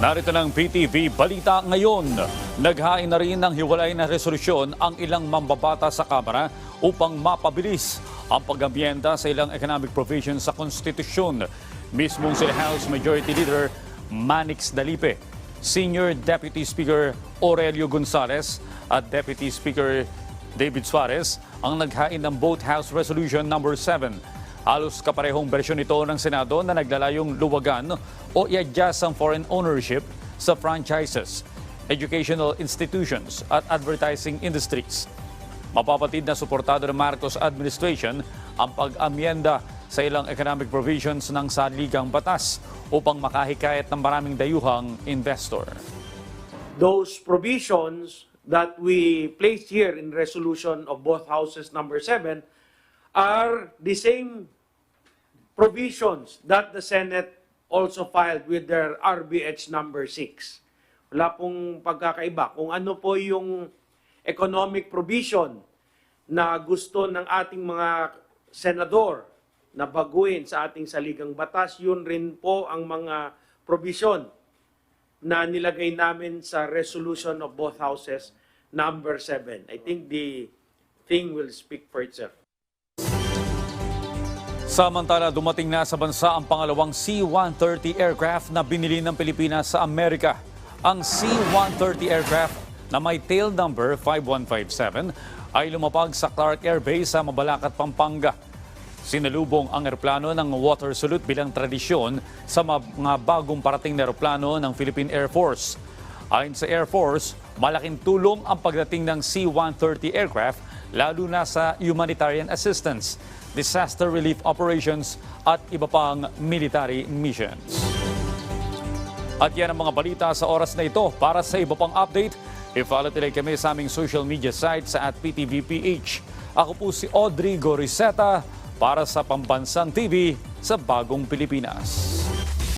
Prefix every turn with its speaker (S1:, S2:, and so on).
S1: Narito ng PTV Balita ngayon. Naghain na rin ng hiwalay na resolusyon ang ilang mambabata sa Kamara upang mapabilis ang pag-amyenda sa ilang economic provisions sa konstitusyon. Mismong sila House Majority Leader Manix Dalipe, Senior Deputy Speaker Aurelio Gonzales at Deputy Speaker David Suarez ang naghain ng Both House Resolution Number 7 Halos kaparehong bersyon ito ng Senado na naglalayong luwagan o i-adjust ang foreign ownership sa franchises, educational institutions at advertising industries. Mapapatid na suportado ng Marcos administration ang pag-amyenda sa ilang economic provisions ng saligang batas upang makahikayat ng maraming dayuhang investor.
S2: those provisions that we placed here in resolution of both houses number seven are the same provisions that the Senate also filed with their RBH number six. Wala pong pagkakaiba. Kung ano po yung economic provision na gusto ng ating mga senador na baguhin sa ating saligang batas, yun rin po ang mga provision na nilagay namin sa resolution of both houses number 7. I think the thing will speak for itself.
S1: Samantala, dumating na sa bansa ang pangalawang C-130 aircraft na binili ng Pilipinas sa Amerika. Ang C-130 aircraft na may tail number 5157 ay lumapag sa Clark Air Base sa Mabalacat, Pampanga. Sinalubong ang eroplano ng water salute bilang tradisyon sa mga bagong parating na eroplano ng Philippine Air Force. Ayon sa Air Force, malaking tulong ang pagdating ng C-130 aircraft lalo na sa humanitarian assistance, disaster relief operations at iba pang military missions. At yan ang mga balita sa oras na ito. Para sa iba pang update, i-follow tuloy kami sa aming social media sites at PTVPH. Ako po si Audrey Goriseta para sa Pambansang TV sa Bagong Pilipinas.